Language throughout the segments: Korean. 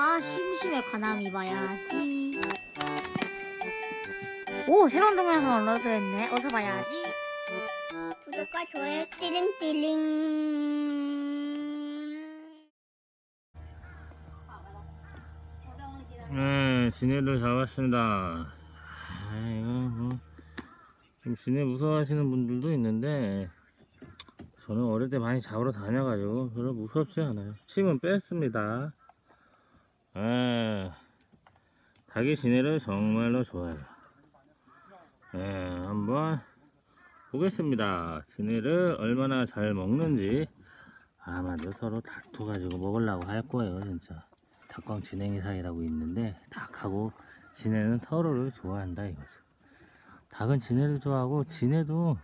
아 심심해 관함이 봐야지 오 새로운 동영상 업로드했네 어서 봐야지 구독과 좋아요 띠링띠링 네, 지네를 잡았습니다. 아이고, 뭐, 좀 지네 무서워하시는 분들도 있는데, 저는 어릴 때 많이 잡으러 다녀가지고 별로 무섭지 않아요. 침은 뺐습니다. 아, 닭이 지네를 정말로 좋아해요. 네, 한번 보겠습니다. 지네를 얼마나 잘 먹는지. 아마도 서로 다투가지고 먹으려고 할 거예요, 진짜. 닭광 진행이 사이라고 있는데 닭하고 지네는 서로를 좋아한다 이거죠. 닭은 지네를 좋아하고 지네도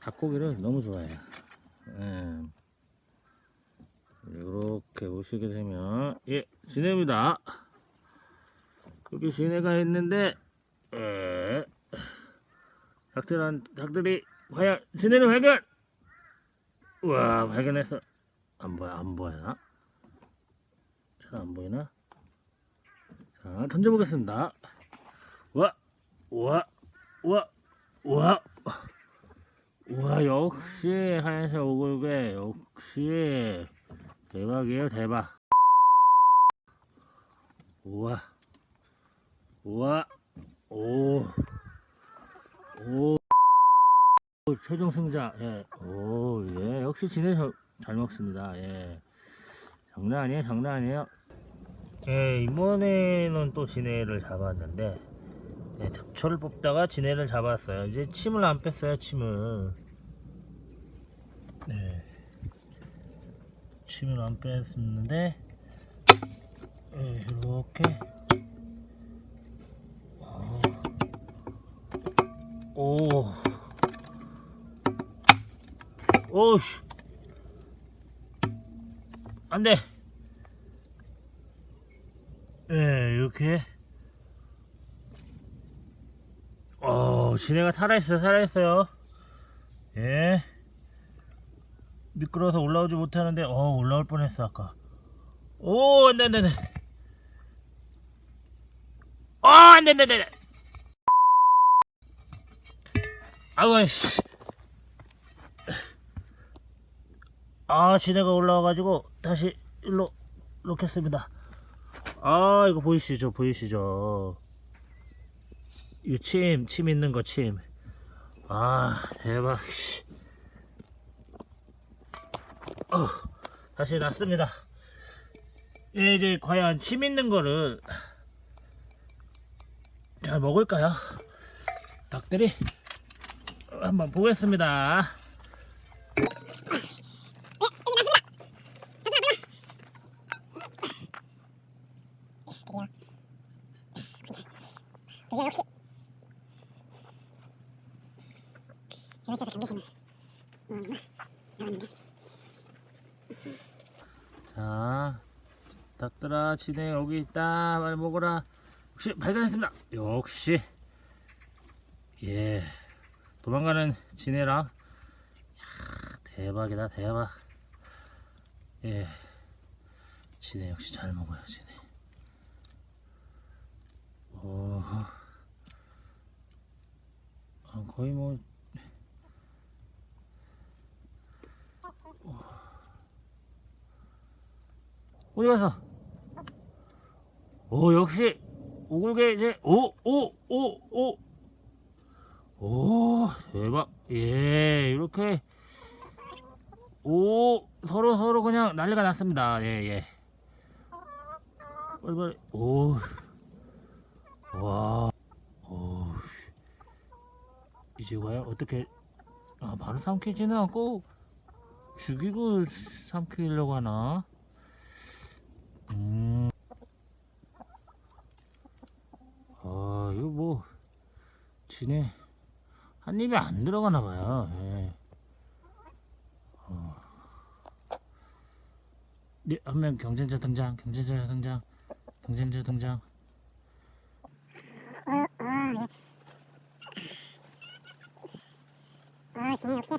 닭고기를 너무 좋아해요. 예. 이렇게 보시게 되면 예 지네입니다. 여기 지네가 있는데 예. 닭들한 닭들이 과연 지네를 발견. 우와 발견했어. 안 보여 안 보여나? 잘 안 보이나? 자, 던져보겠습니다. 와, 와, 와, 와, 와, 역시 하얀색개, 역시 대박이에요, 대박. 우와, 우와, 오, 오, 오, 최종 승자, 예, 오, 예, 역시 지내서 잘 먹습니다, 예. 장난 아니에요, 장난 아니에요. 예, 이번에는 또 지네를 잡았는데, 예, 잡초를 뽑다가 지네를 잡았어요. 이제 침을 안 뺐어요, 침을. 네. 침을 안 뺐었는데, 예, 이렇게. 어. 오. 오우씨. 안 돼. 예, 이렇게. 어, 지네가 살아있어요, 살아있어요. 예. 미끄러워서 올라오지 못하는데, 어, 올라올 뻔했어, 아까. 오, 안 돼, 안 돼, 안 돼. 어, 안 돼, 안 돼, 안 돼. 아우, 씨. 아, 지네가 올라와가지고, 다시, 일로, 놓겠습니다. 아, 이거 보이시죠? 보이시죠? 이 침, 침 있는 거, 침. 아, 대박, 씨. 어, 다시 났습니다. 예, 이제 과연 침 있는 거를 잘 먹을까요? 닭들이 한번 보겠습니다. 역시 재밌어서 감기시네 음, 나왔는데 자, 닭들아, 지네 여기 있다. 빨리 먹어라. 역시 발견했습니다. 역시. 예. 도망가는 지네랑. 이야, 대박이다, 대박. 예. 지네 역시 잘 먹어요, 지네. 오. 아, 거의 뭐. 어디 갔어? 오 역시 오골개 이제 오오오 오 오. 오 대박. 예 이렇게 오 서로 서로 그냥 난리가 났습니다. 예예. 빨리 빨리. 오와. 오. 이제 과연 어떻게 아 바로 삼키지는 않고 죽이고 삼키려고 하나 음. 아, 이거 뭐, 지네, 한 입에 안 들어가나 봐요. 예. 어. 네, 한 명 경쟁자 등장, 경쟁자 등장, 경쟁자 등장. 아 진짜 역시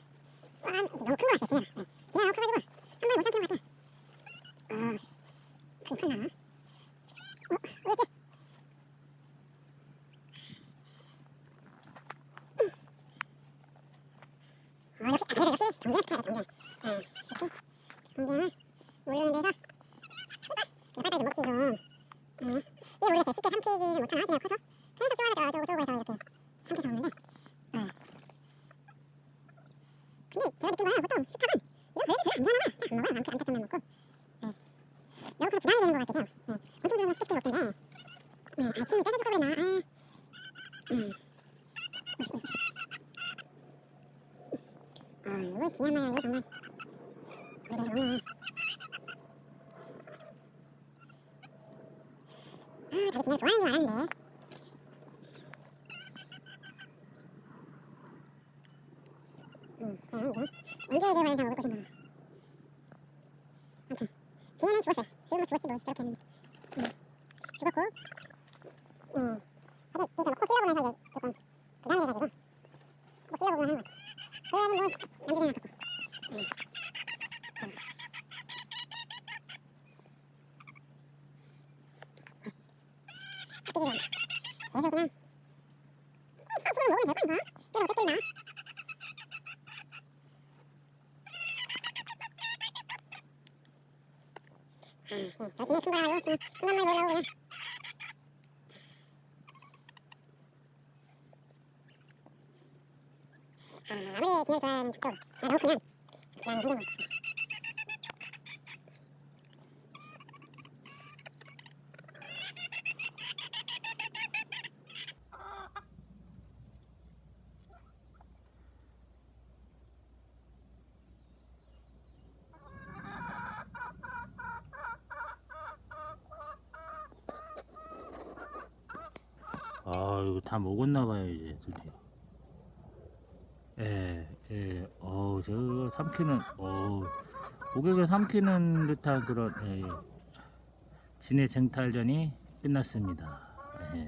아 너무 큰거 같아 진짜 진짜 너무 커가지고 아 어, 역시, 아, 그래도 역시 경쟁 스타일이야, 경쟁. 어, 이렇게. 경쟁을 모르는 데서 빨리 좀 먹지 좀. 어. 이게 원래 쉽게 삼키지는 못하나? 그냥 커서 계속 쪼아다가 쪼고 쪼고 해서 이렇게 삼켜서 먹는데 어. 근데 제가 느낀 거는 보통 스탑은 이거 그래도 별로 안 좋아하나? 그냥 먹어요. 안, 안 탔던 먹고. 네. 너무 커서 부담이 되는 것 같아요. 네. 보통 들면 쉽게 쉽게 먹던데 네. 아침을 아. 음. 아. 아. 응, 싶나. 아무튼 지혜는 죽었어요. 지금도 죽었지 뭐 저렇게 했는데. 응, 죽었고. 응. 다들 그러니까 코 찔러보면서 이제 조금 부담이 돼가지고 코 찔러보면 하는 것 같아. 그래야지 뭐 남기는 것 같고. 응. 응. 뺏기지마. 계속 그냥 앞으로 먹으면 될 거니까 계속 뺏긴다. 아, 응, 저 지네 큰 거라고 지금 큰 것만 먹으려고 그냥. 아, 아무리 지네 좋아하는 것도 지가 너무 그냥 그냥 힘든 것 같아. 아 이거 다 먹었나 봐요 이제 드디어 예예 어우 저 삼키는 어우 고객을 삼키는 듯한 그런 예, 예. 진해 쟁탈전이 끝났습니다 예.